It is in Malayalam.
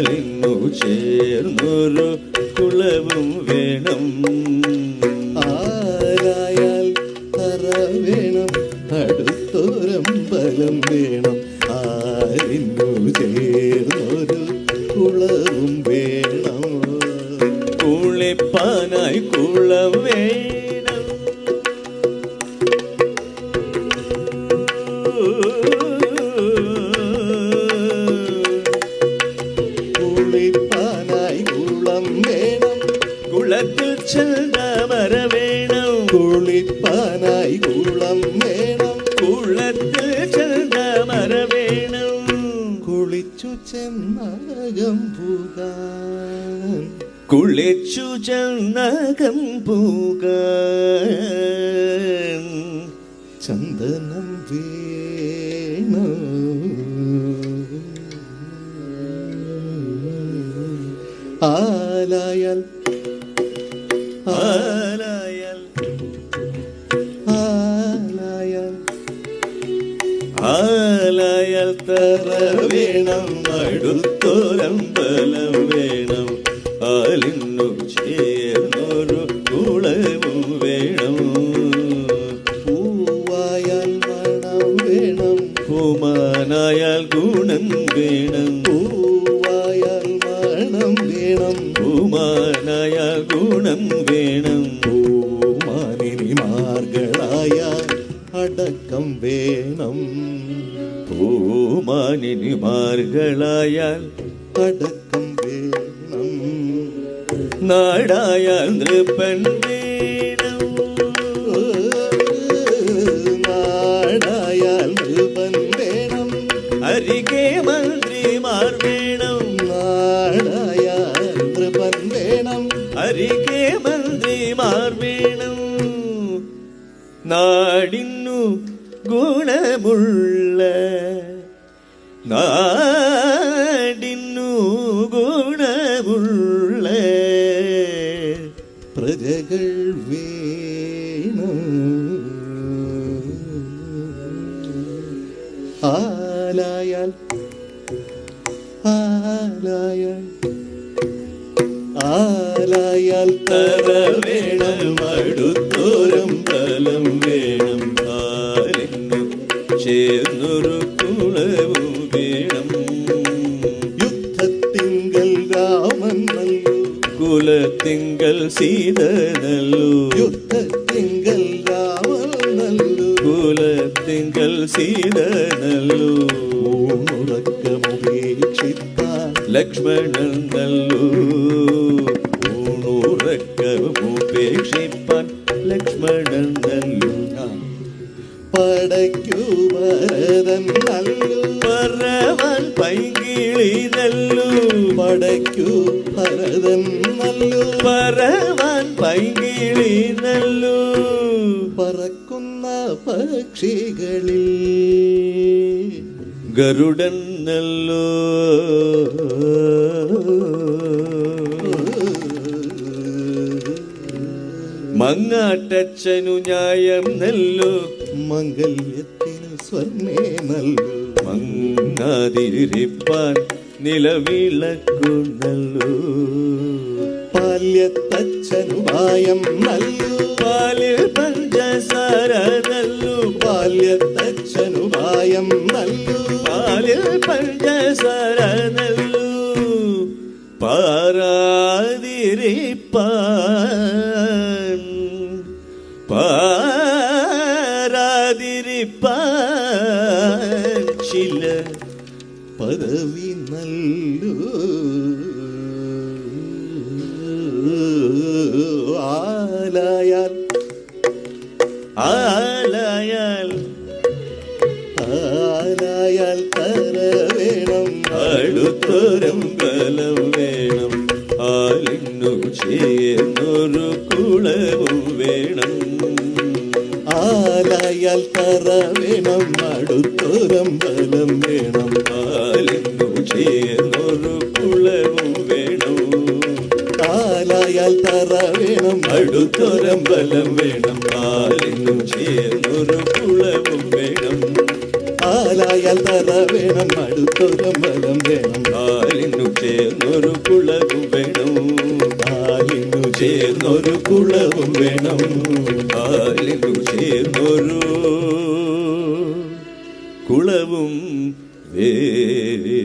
ആലിന്നു ചേർന്നൊരു കുളവും വേണം. ആരായാൽ തറ വേണം അടുത്തൊരമ്പലം വേണം. ആരിന്നു ചേർന്നൊരു കുളവും വേണം. കുളിപ്പാനായി കുളം വേണം. ചെന്താമര കുളിപ്പാനായി കുളം വേണം. കുളത്തിൽ ചെന്താമര വേണം കുളിച്ചു ചെന്നകം പുകാൻ. കുളിച്ചു ചെന്നകം പൂകാൻ. ചന്ദനം വേണം. ആലായാൽ ആലായാൽ തറ വേണം അടുത്തൊരമ്പലം വേണം. ആലിന്നു ചേർന്നൊരു കുളവും വേണം. പൂവായാൽ മണം വേണം. പൂമാനായാൽ ഗുണം വേണം. പൂവായാൽ മണം വേണം. പൂമാനായാൽ ഗുണം വേണം. അടക്കം വേണം. പൂമാനിനിമാർകളായാൽ അടക്കം വേണം. നാടായാൽ നൃപ്പൻ വേണം. മന്ത്രിമാർ വേണം. നാടിന്നു ഗുണമുള്ള നാടിന്നു ഗുണമുള്ള പ്രജകൾ വേണം. ആലായാൽ ആലായാൽ ആലായാൽ തറ വേണം അടുത്തോരം തലം വേണം. ചേർന്നൊരു കുളവും വേണം യുദ്ധത്തിങ്കൽ രാമൻ നല്ലു കുലത്തിങ്കൽ സീത നല്ലു യുദ്ധത്തിങ്കൽ രാമൻ നല്ലു കുലത്തിങ്കൽ സീത നല്ലു ഊണുറക്കമുപേക്ഷിത്താൻ ലക്ഷ്മണൻ നല്ലു ഊണുറക്കമുപേക്ഷിപ്പാൻ ലക്ഷ്മണൻ നല്ലു പടയ്ക്കു ഭരതൻ നല്ലു. പറവൻ പൈകിളി പടയ്ക്കു ഭരതൻ നല്ലു. പറവൻ പൈകിളി നല്ലു പറക്കുന്ന പക്ഷികളിൽ ഗരുഡൻ നല്ലു. മങ്ങാട്ടച്ഛനു ന്യായം നല്ലു. മംഗല്യത്തിനു സ്വർണ്ണേ നല്ലു മങ്ങാതിരിപ്പാൻ നിലവിളക്കു നല്ലു ബാല്യത്തച്ഛനുമായം നല്ലു പാലിൽ പഞ്ചസാര നല്ലു ബാല്യത്തച്ഛനുമായം നല്ലു പാലിൽ പഞ്ചസാര നല്ലു പാരാതിരിപ്പാൻ ചില പദവി നല്ലു. ആലയാൽ ആലയാൽ ആലയാൽ തര വേണം അടുത്തൊരം കലം വേണം. ആലിന്നു ചേർന്നൊരു കുളവും വേണം. ആലായാൽ തറ വേണം അടുത്തൊരമ്പലം വേണം പാലെന്നു ചേർന്നൊരു കുളവും വേണം. പാലായാൽ തറ വേണം അടുത്തൊരമ്പലം വേണം പാലെന്നു ചേർന്നൊരു കുളവും വേണം. പാലായാൽ തറ വേണം അടുത്തൊരമ്പലം വേണം പാലിനു ചേർന്നൊരു ചേർന്നൊരു കുളവും വേണം. ആലിലും ചേർന്നൊരു കുളവും വേണം